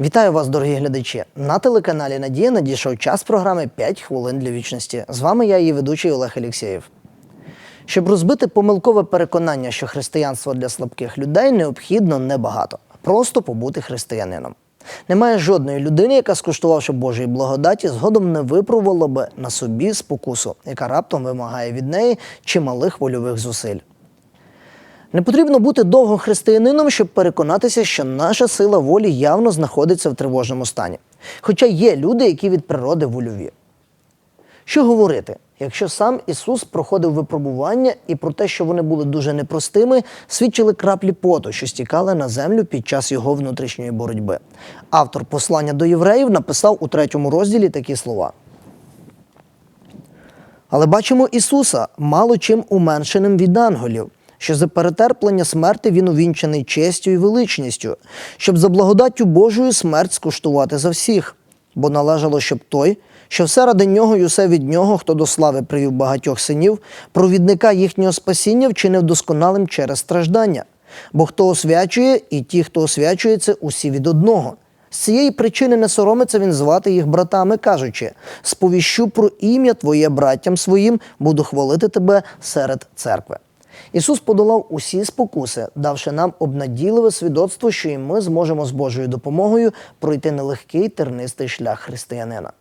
Вітаю вас, дорогі глядачі! На телеканалі Надія надійшов час програми «5 хвилин для вічності. З вами я, її ведучий Олег Алєксєєв. Щоб розбити помилкове переконання, що християнство для слабких людей необхідно небагато. Просто побути християнином. Немає жодної людини, яка, скуштувавши Божої благодаті, згодом не випробувала би на собі спокусу, яка раптом вимагає від неї чималих вольових зусиль. Не потрібно бути довго християнином, щоб переконатися, що наша сила волі явно знаходиться в тривожному стані. Хоча є люди, які від природи вольові. Що говорити, якщо сам Ісус проходив випробування і про те, що вони були дуже непростими, свідчили краплі поту, що стікали на землю під час його внутрішньої боротьби. Автор послання до євреїв написав у третьому розділі такі слова. Але бачимо Ісуса мало чим уменшеним від ангелів, що за перетерплення смерти він увінчений честю і величністю, щоб за благодаттю Божою смерть скуштувати за всіх, бо належало, щоб той, що все ради нього і усе від нього, хто до слави привів багатьох синів, провідника їхнього спасіння вчинив досконалим через страждання. Бо хто освячує, і ті, хто освячується, усі від одного. З цієї причини не соромиться він звати їх братами, кажучи: сповіщу про ім'я Твоє браттям своїм, буду хвалити тебе серед церкви. Ісус подолав усі спокуси, давши нам обнадійливе свідоцтво, що і ми зможемо з Божою допомогою пройти нелегкий тернистий шлях християнина.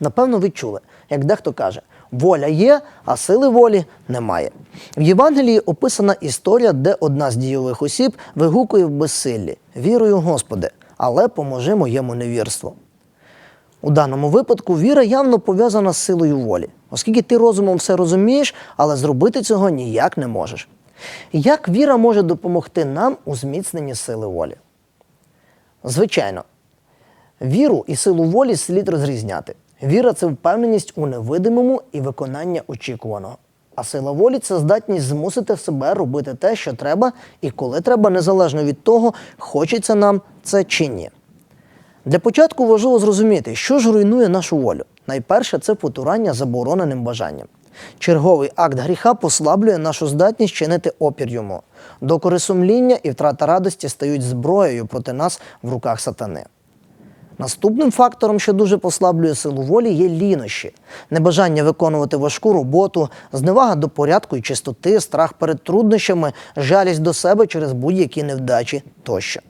Напевно, ви чули, як дехто каже, воля є, а сили волі немає. В Євангелії описана історія, де одна з дійових осіб вигукує в безсиллі Вірую, Господи, але поможи моєму невірству. У даному випадку віра явно пов'язана з силою волі, оскільки ти розумом все розумієш, але зробити цього ніяк не можеш. Як віра може допомогти нам у зміцненні сили волі? Звичайно, Віру і силу волі слід розрізняти. Віра це впевненість у невидимому і виконання очікуваного. А сила волі це здатність змусити себе робити те, що треба, і коли треба, незалежно від того, хочеться нам це чи ні. Для початку важливо зрозуміти, що ж руйнує нашу волю. Найперше це потурання забороненим бажанням. Черговий акт гріха послаблює нашу здатність чинити опір йому. Докори сумління і втрата радості стають зброєю проти нас в руках сатани. Наступним фактором, що дуже послаблює силу волі, є лінощі, небажання виконувати важку роботу, зневага до порядку і чистоти, страх перед труднощами, жалість до себе через будь-які невдачі тощо.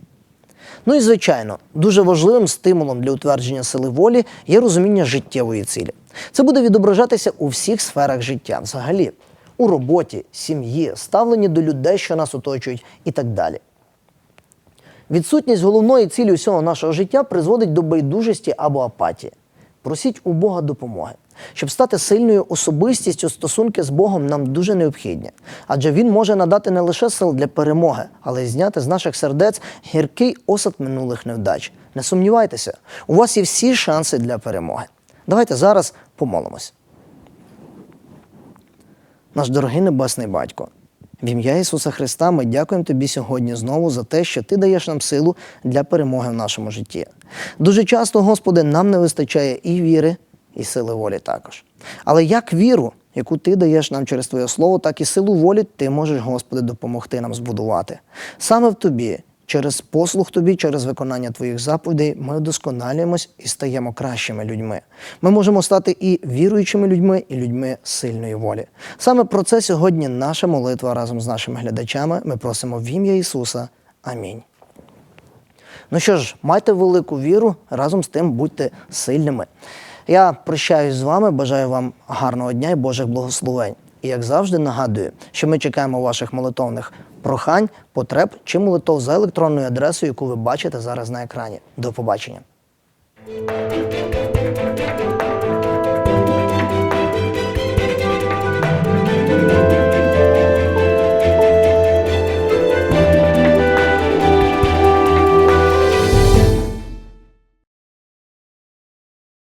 Ну і звичайно, дуже важливим стимулом для утвердження сили волі є розуміння життєвої цілі. Це буде відображатися у всіх сферах життя, взагалі, у роботі, сім'ї, ставленні до людей, що нас оточують, і так далі. Відсутність головної цілі усього нашого життя призводить до байдужості або апатії. Просіть у Бога допомоги. Щоб стати сильною особистістю, стосунки з Богом нам дуже необхідні, адже Він може надати не лише сил для перемоги, але й зняти з наших сердець гіркий осад минулих невдач. Не сумнівайтеся, у вас є всі шанси для перемоги. Давайте зараз помолимось. Наш дорогий Небесний Батько, в ім'я Ісуса Христа ми дякуємо Тобі сьогодні знову за те, що Ти даєш нам силу для перемоги в нашому житті. Дуже часто, Господи, нам не вистачає і віри, і сили волі також. Але як віру, яку Ти даєш нам через Твоє Слово, так і силу волі Ти можеш, Господи, допомогти нам збудувати. Саме в Тобі, через послух Тобі, через виконання Твоїх заповідей, ми вдосконалюємось і стаємо кращими людьми. Ми можемо стати і віруючими людьми, і людьми сильної волі. Саме про це сьогодні наша молитва разом з нашими глядачами. Ми просимо в ім'я Ісуса. Амінь. Ну що ж, майте велику віру, разом з тим будьте сильними. Я прощаюсь з вами, бажаю вам гарного дня і Божих благословень. І як завжди нагадую, що ми чекаємо ваших молитовних прохань, потреб чи молитов за електронною адресою, яку ви бачите зараз на екрані. До побачення.